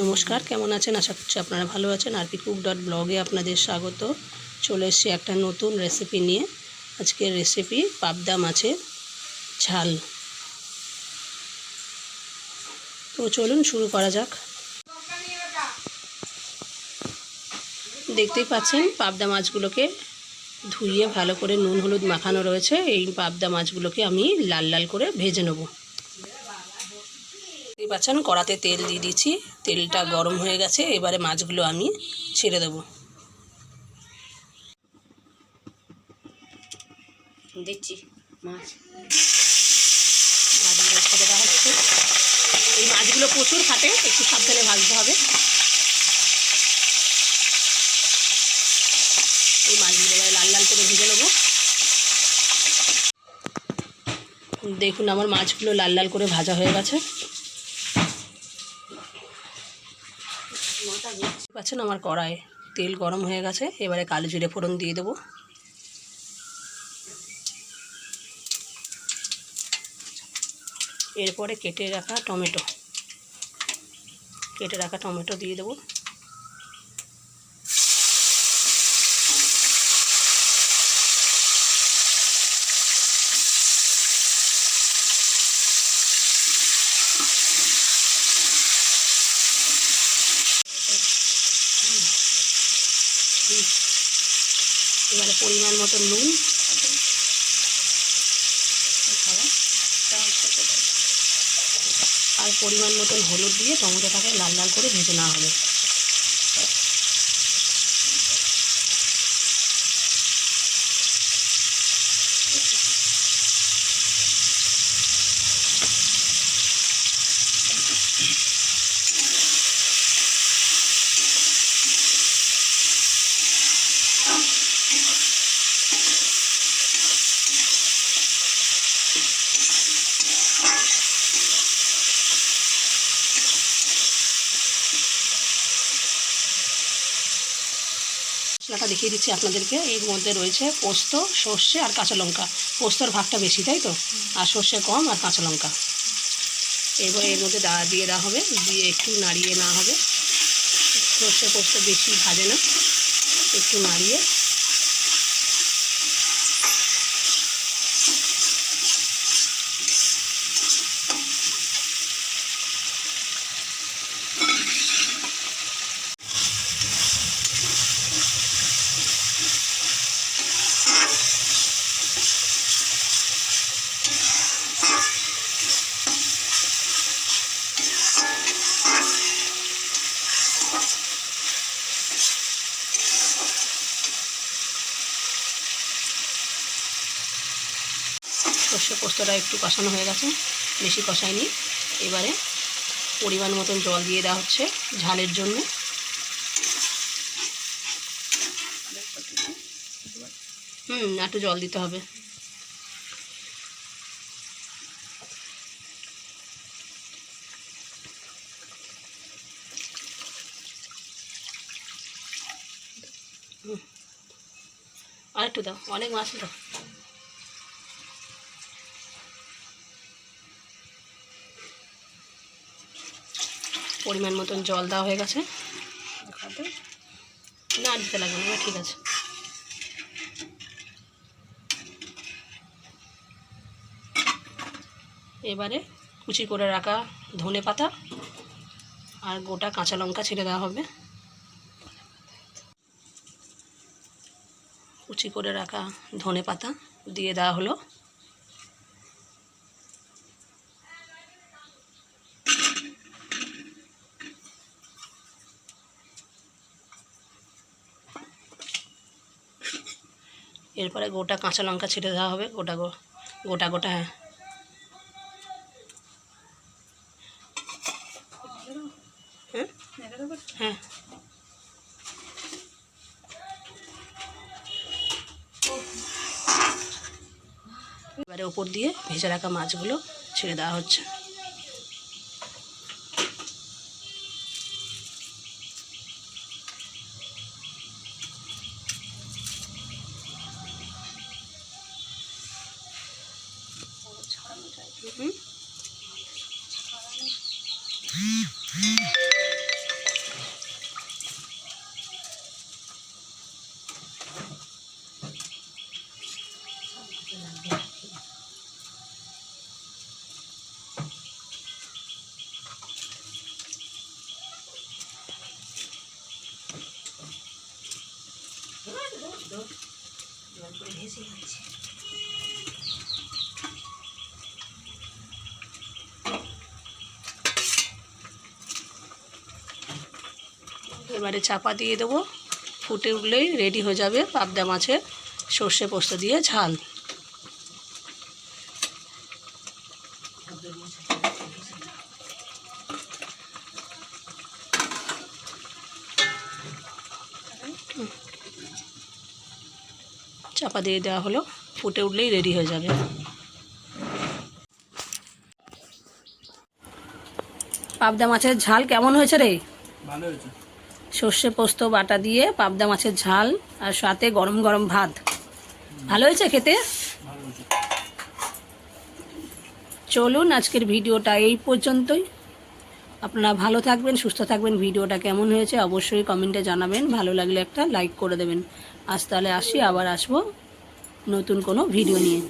নমস্কার, কেমন আছেন? আশা করছি আপনারা ভালো আছেন। আরপি কুক ডট ব্লগে আপনাদের স্বাগত। চলে এসেছি একটা নতুন রেসিপি নিয়ে। আজকের রেসিপি পাবদা মাছের ঝাল। তো চলুন শুরু করা যাক। দেখতেই পাচ্ছেন, পাবদা মাছগুলোকে ধুইয়ে ভালো করে নুন হলুদ মাখানো রয়েছে। এই পাবদা মাছগুলোকে আমি লাল লাল করে ভেজে নেব। দেখতেই পাচ্ছেন কড়াতে তেল দিয়ে দিয়েছি। তেলটা গরম হয়ে গেছে, এবারে মাছগুলো আমি ছেড়ে দেবো। দিচ্ছি মাছ। মাছগুলো এই মাছগুলো প্রচুর ফাটে একটু সাবধানে ভাজতে হবে। এই মাছগুলো লাল লাল করে ভেজে নেব। দেখুন, আমার মাছগুলো লাল লাল করে ভাজা হয়ে গেছে মাথা দিচ্ছি পাচ্ছেন আমার কড়ায় তেল গরম হয়ে গেছে, এবারে কালো জিরে ফোড়ন দিয়ে দেবো। এরপরে কেটে রাখা টমেটো। কেটে রাখা টমেটো দিয়ে দেবো। এবারে পরিমাণ মতো নুন। আর পরিমাণ মতন হলুদ দিয়ে টমেটোটাকে লাল লাল করে ভেজে নেওয়া হবে। মশলাটা দেখিয়ে দিচ্ছি আপনাদেরকে। এর মধ্যে রয়েছে পোস্ত, সর্ষে আর কাঁচা লঙ্কা। পোস্তর ভাগটা বেশি, তাই তো? আর সর্ষে কম আর কাঁচা লঙ্কা। এবার এর মধ্যে দা, দিয়ে দেওয়া হবে। দিয়ে একটু নাড়িয়ে না হবে। সর্ষে পোস্ত বেশি ভাজে না। একটু নাড়িয়ে সর্ষে পোস্তটা একটু কষানো হয়ে গেছে, বেশি কষায়নি। এবারে পরিমাণ মতন জল দিয়ে দেওয়া হচ্ছে ঝালের জন্য। হুম, একটু জল দিতে হবে। আর একটু দাও, অনেক মাছ দাও। পরিমাণ মতন জল দেওয়া হয়ে গেছে। না, দিতে লাগবে না ঠিক আছে। এবারে কুচি করে রাখা ধনে পাতা আর গোটা কাঁচা লঙ্কা ছেড়ে দেওয়া হবে। কুচি করে রাখা ধনে পাতা দিয়ে দেওয়া হলো। এরপরে গোটা কাঁচা লঙ্কা ছেড়ে দেওয়া হবে, গোটা গোটা গোটা হ্যাঁ। হ্যাঁ? হ্যাঁ। এবারে ওপর দিয়ে ভেজে রাখা মাছগুলো ছেড়ে দেওয়া হচ্ছে। দৌড় দৌড় করে ভেসে যাচ্ছে এবারে চাপা দিয়ে দেবো। ফুটে উঠলেই রেডি হয়ে যাবে পাবদা মাছের সর্ষে পোস্ত দিয়ে ঝাল। চাপা দিয়ে দেওয়া হলো, ফুটে উঠলেই রেডি হয়ে যাবে। পাবদা মাছের ঝাল কেমন হয়েছে রে? ভালো হয়েছে। সর্ষে পোস্ত, বাটা দিয়ে পাবদা মাছের ঝাল আর সাথে গরম গরম ভাত। ভালো হয়েছে খেতে? চলুন আজকের ভিডিওটা এই পর্যন্তই। আপনারা ভালো থাকবেন, সুস্থ থাকবেন। ভিডিওটা কেমন হয়েছে অবশ্যই কমেন্টে জানাবেন। ভালো লাগলে একটা লাইক করে দেবেন। আজ তাহলে আসি, আবার আসব নতুন কোনো ভিডিও নিয়ে।